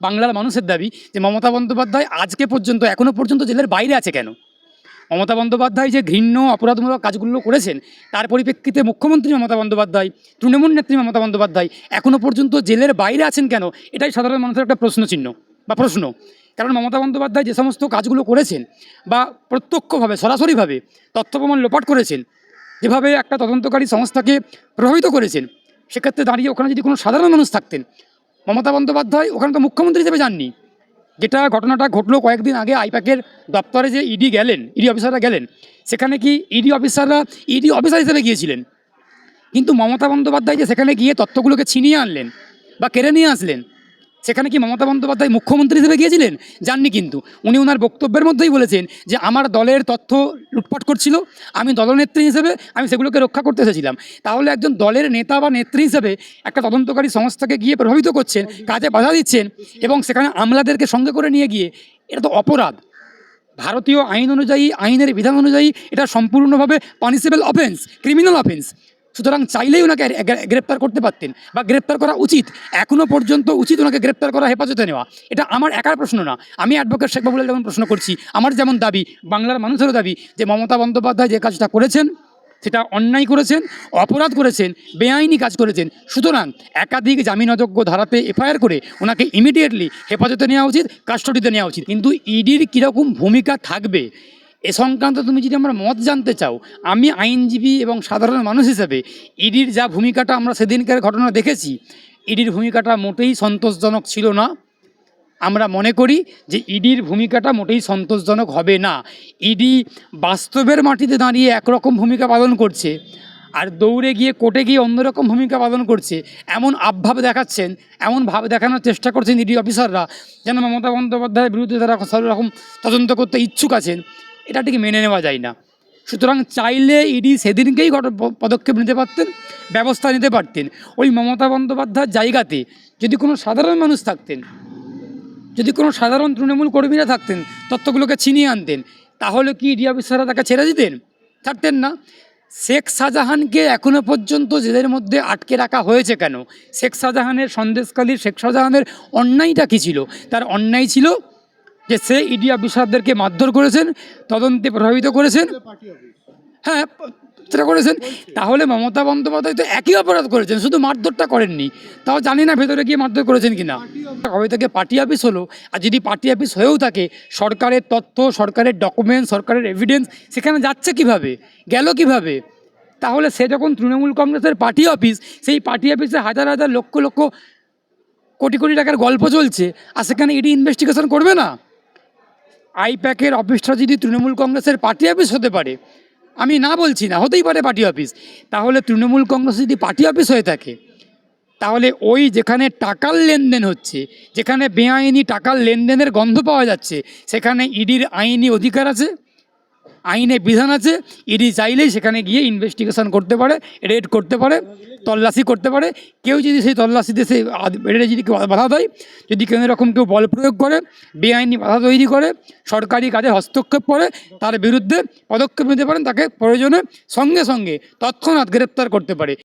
বাংলার মানুষের দাবি যে মমতা বন্দ্যোপাধ্যায় আজকে পর্যন্ত এখনও পর্যন্ত জেলের বাইরে আছে কেন? মমতা বন্দ্যোপাধ্যায় যে ঘৃণ্য, অপরাধমূলক কাজগুলো করেছেন, তার পরিপ্রেক্ষিতে মুখ্যমন্ত্রী মমতা বন্দ্যোপাধ্যায়, তৃণমূল নেত্রী মমতা বন্দ্যোপাধ্যায় এখনও পর্যন্ত জেলের বাইরে আছেন কেন? এটাই সাধারণ মানুষের একটা প্রশ্ন চিহ্ন বা প্রশ্ন। কারণ মমতা বন্দ্যোপাধ্যায় যে সমস্ত কাজগুলো করেছেন বা প্রত্যক্ষভাবে, সরাসরিভাবে তথ্য প্রমাণ লোপাট করেছেন, যেভাবে একটা তদন্তকারী সংস্থাকে প্রভাবিত করেছেন, সেক্ষেত্রে দাঁড়িয়ে ওখানে যদি কোনো সাধারণ মানুষ থাকতেন মমতা বন্দ্যোপাধ্যায় ওখানে তো মুখ্যমন্ত্রী হিসেবে যাননি। যেটা ঘটনাটা ঘটলো কয়েকদিন আগে আইপ্যাকের দপ্তরে যে ইডি গেলেন, ইডি অফিসাররা গেলেন, সেখানে কি ইডি অফিসাররা ইডি অফিসার হিসেবে গিয়েছিলেন? কিন্তু মমতা বন্দ্যোপাধ্যায় যে সেখানে গিয়ে তথ্যগুলোকে ছিনিয়ে আনলেন বা কেড়ে নিয়ে আসলেন সেখানে কি মমতা বন্দ্যোপাধ্যায় মুখ্যমন্ত্রী হিসেবে গিয়েছিলেন? যাননি কিন্তু। উনি ওনার বক্তব্যের মধ্যেই বলেছেন যে, আমার দলের তথ্য লুটপাট করছিল। আমি দলনেত্রী হিসেবে আমি সেগুলোকে রক্ষা করতে এসেছিলাম। তাহলে একজন দলের নেতা বা নেত্রী হিসেবে একটা তদন্তকারী সংস্থাকে গিয়ে প্রভাবিত করছেন, কাজে বাধা দিচ্ছেন এবং সেখানে আমলাদেরকে সঙ্গে করে নিয়ে গিয়ে এটা তো অপরাধ। ভারতীয় আইন অনুযায়ী, আইনের বিধান অনুযায়ী এটা সম্পূর্ণভাবে পানিসেবল অফেন্স ক্রিমিনাল অফেন্স সুতরাং চাইলেই ওনাকে গ্রে- গ্রে- গ্রেপ্তার করতে পারতেন বা গ্রেপ্তার করা উচিত। এখনও পর্যন্ত উচিত ওনাকে গ্রেপ্তার করা হেফাজতে নেওয়া। এটা আমার একার প্রশ্ন না। আমি অ্যাডভোকেট শেখ বাবুল যেমন প্রশ্ন করছি, আমার যেমন দাবি, বাংলার মানুষেরও দাবি যে মমতা বন্দ্যোপাধ্যায় যে কাজটা করেছেন, সেটা অন্যায় করেছেন, অপরাধ করেছেন, বেআইনি কাজ করেছেন। সুতরাং একাধিক জামিন অযোগ্য ধারাতে এফআইআর করে ওনাকে ইমিডিয়েটলি হেফাজতে নেওয়া উচিত কাস্টডিতে নেওয়া উচিত। কিন্তু ইডির কীরকম ভূমিকা থাকবে? এ সংক্রান্ত তুমি যদি আমার মত জানতে চাও, আমি আইনজীবী এবং সাধারণ মানুষ হিসেবে ইডির যা ভূমিকাটা আমরা সেদিনকার ঘটনা দেখেছি, ইডির ভূমিকাটা মোটেই সন্তোষজনক ছিল না। আমরা মনে করি যে ইডির ভূমিকাটা মোটেই সন্তোষজনক হবে না। ইডি বাস্তবের মাটিতে দাঁড়িয়ে একরকম ভূমিকা পালন করছে, আর দৌড়ে গিয়ে কোর্টে গিয়ে অন্যরকম ভূমিকা পালন করছে, এমন আবভাব দেখাচ্ছেন, এমন ভাব দেখানোর চেষ্টা করছেন ইডি অফিসাররা যেন মমতা বন্দ্যোপাধ্যায়ের বিরুদ্ধে তারা সব রকম তদন্ত করতে ইচ্ছুক আছেন। এটা ঠিক মেনে নেওয়া যায় না। সুতরাং চাইলে ইডি সেদিনকেই পদক্ষেপ নিতে পারতেন, ব্যবস্থা নিতে পারতেন। ওই মমতা বন্দ্যোপাধ্যায়ের জায়গাতে যদি কোনো সাধারণ মানুষ থাকতেন, যদি কোনো সাধারণ তৃণমূল কর্মীরা থাকতেন, তথ্যগুলোকে ছিনিয়ে আনতেন, তাহলে কি ইডি অফিসাররা তাকে ছেড়ে দিতেন? থাকতেন না। শেখ শাহজাহানকে এখনও পর্যন্ত জেলের মধ্যে আটকে রাখা হয়েছে কেন? শেখ শাহজাহানের সন্দেশকালীর শেখ শাহজাহানের অন্যায়টা কী ছিল? তার অন্যায় ছিল যে সে ইডি অফিসারদেরকে মারধর করেছেন, তদন্তে প্রভাবিত করেছেন। হ্যাঁ সেটা করেছেন। তাহলে মমতা বন্দ্যোপাধ্যায় তো একই অপরাধ করেছেন, শুধু মারধরটা করেননি। তাও জানি না ভেতরে গিয়ে মারধর করেছেন কি না কবে থেকে পার্টি অফিস হলো, আর যদি পার্টি অফিস হয়েও থাকে, সরকারের তথ্য, সরকারের ডকুমেন্ট সরকারের এভিডেন্স সেখানে যাচ্ছে কীভাবে? গেল কীভাবে? তাহলে সে যখন তৃণমূল কংগ্রেসের পার্টি অফিস, সেই পার্টি অফিসে হাজার হাজার লক্ষ লক্ষ কোটি কোটি টাকার গল্প চলছে, আর সেখানে ইডি ইনভেস্টিগেশন করবে না? আইপ্যাকের অফিসটা যদি তৃণমূল কংগ্রেসের পার্টি অফিস হতে পারে, আমি না বলছি না, হতেই পারে পার্টি অফিস, তাহলে তৃণমূল কংগ্রেস যদি পার্টি অফিস হয়ে থাকে, তাহলে ওই যেখানে টাকার লেনদেন হচ্ছে, যেখানে বেআইনি টাকার লেনদেনের গন্ধ পাওয়া যাচ্ছে, সেখানে ইডির আইনি অধিকার আছে? আইনে বিধান আছে, ইডি চাইলেই সেখানে গিয়ে ইনভেস্টিগেশন করতে পারে রেড করতে পারে, তল্লাশি করতে পারে। কেউ যদি সেই তল্লাশিতে সেই রেডে যদি কেউ বাধা দেয়, যদি কোনো রকম কেউ বল প্রয়োগ করে, বেআইনি বাধা তৈরি করে, সরকারি কাজে হস্তক্ষেপ করে, তার বিরুদ্ধে পদক্ষেপ নিতে পারেন, তাকে প্রয়োজনে সঙ্গে সঙ্গে তৎক্ষণাৎ গ্রেপ্তার করতে পারে।